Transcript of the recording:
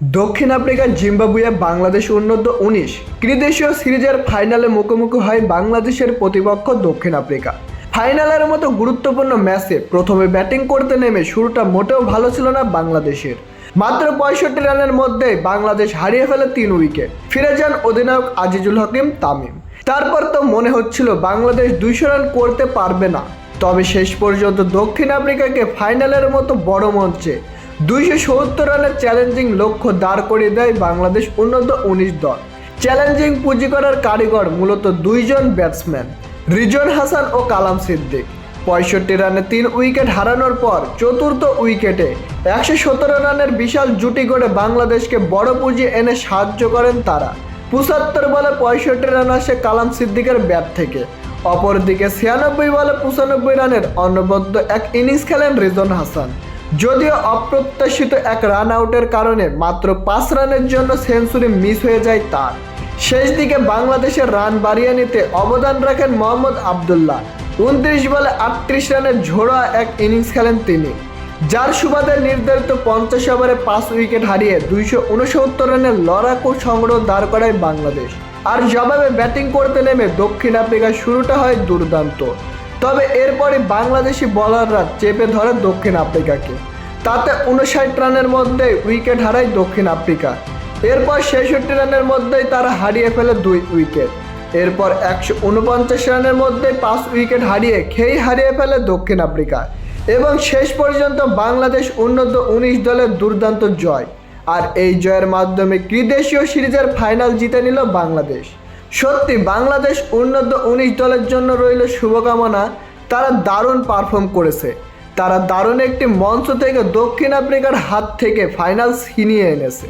দক্ষিণ আফ্রিকার জিম্বাবুয়ে বাংলাদেশ উন্নত উনিশ, ত্রিদেশীয় সিরিজের ফাইনালে মুখোমুখি হয় বাংলাদেশের প্রতিপক্ষ দক্ষিণ আফ্রিকা। ফাইনালের মতো গুরুত্বপূর্ণ ম্যাচে প্রথমে ব্যাটিং করতে নেমে শুরুটা মোটেও ভালো ছিল না বাংলাদেশের। মাত্র পঁয়ষট্টি রানের মধ্যে বাংলাদেশ হারিয়ে ফেলে তিন উইকেট। ফিরে যান অধিনায়ক আজিজুল হকিম তামিম। তারপর তো মনে হচ্ছিল বাংলাদেশ দুইশো রান করতে পারবে না। তবে শেষ পর্যন্ত দক্ষিণ আফ্রিকাকে ফাইনালের মতো বড় মঞ্চে দুইশো সত্তর রানের চ্যালেঞ্জিং লক্ষ্য দাঁড় করিয়ে দেয় বাংলাদেশ উন্নত উনিশ দল। চ্যালেঞ্জিং পুঁজি করার কারিগর মূলত দুইজন ব্যাটসম্যান রিজন হাসান ও কালাম সিদ্দিক। পঁয়ষট্টি রানে তিন উইকেট হারানোর পর চতুর্থ উইকেটে একশো সতেরো রানের বিশাল জুটি করে বাংলাদেশকে বড় পুঁজি এনে সাহায্য করেন তারা। পঁচাত্তর বলে পঁয়ষট্টি রান আসে কালাম সিদ্দিকের ব্যাট থেকে। অপরদিকে ছিয়ানব্বই বলে পঁচানব্বই রানের অনবদ্য এক ইনিংস খেলেন রিজন হাসান। যদিও অপ্রত্যাশিত এক রান আউটের কারণে মাত্র পাঁচ রানের জন্য সেঞ্চুরি মিস হয়ে যায় তার। শেষ দিকে বাংলাদেশের রান বাড়িয়ে নিতে অবদান রাখেন মোহাম্মদ আবদুল্লাহ। উনত্রিশ বলে আটত্রিশ রানের ঝোড়া এক ইনিংস খেলেন তিনি, যার সুবাদে নির্ধারিত পঞ্চাশ ওভারে পাঁচ উইকেট হারিয়ে দুইশো উনসত্তর রানের লড়াকু সংগ্রহ দাঁড় করায় বাংলাদেশ। আর জবাবে ব্যাটিং করতে নেমে দক্ষিণ আফ্রিকার শুরুটা হয় দুর্দান্ত। তবে এরপরে বাংলাদেশি বলাররা চেপে ধরে দক্ষিণ আফ্রিকাকে। তাতে উনষাট রানের মধ্যে উইকেট হারায় দক্ষিণ আফ্রিকা। এরপর ছেষট্টি রানের মধ্যেই তারা হারিয়ে ফেলে দুই উইকেট এরপর একশো উনপঞ্চাশ রানের মধ্যে পাঁচ উইকেট হারিয়ে খেই হারিয়ে ফেলে দক্ষিণ আফ্রিকা। এবং শেষ পর্যন্ত বাংলাদেশ উন্নত উনিশ দলের দুর্দান্ত জয়। আর এই জয়ের মাধ্যমে ত্রিদেশীয় সিরিজের ফাইনাল জিতে নিল বাংলাদেশ। সত্যি, বাংলাদেশ উন্নত উনিশ দলের জন্য রইল শুভকামনা। তারা দারুণ পারফর্ম করেছে। তারা দারুণ একটি মঞ্চ থেকে দক্ষিণ আফ্রিকার হাত থেকে ফাইনাল ছিনিয়ে এনেছে।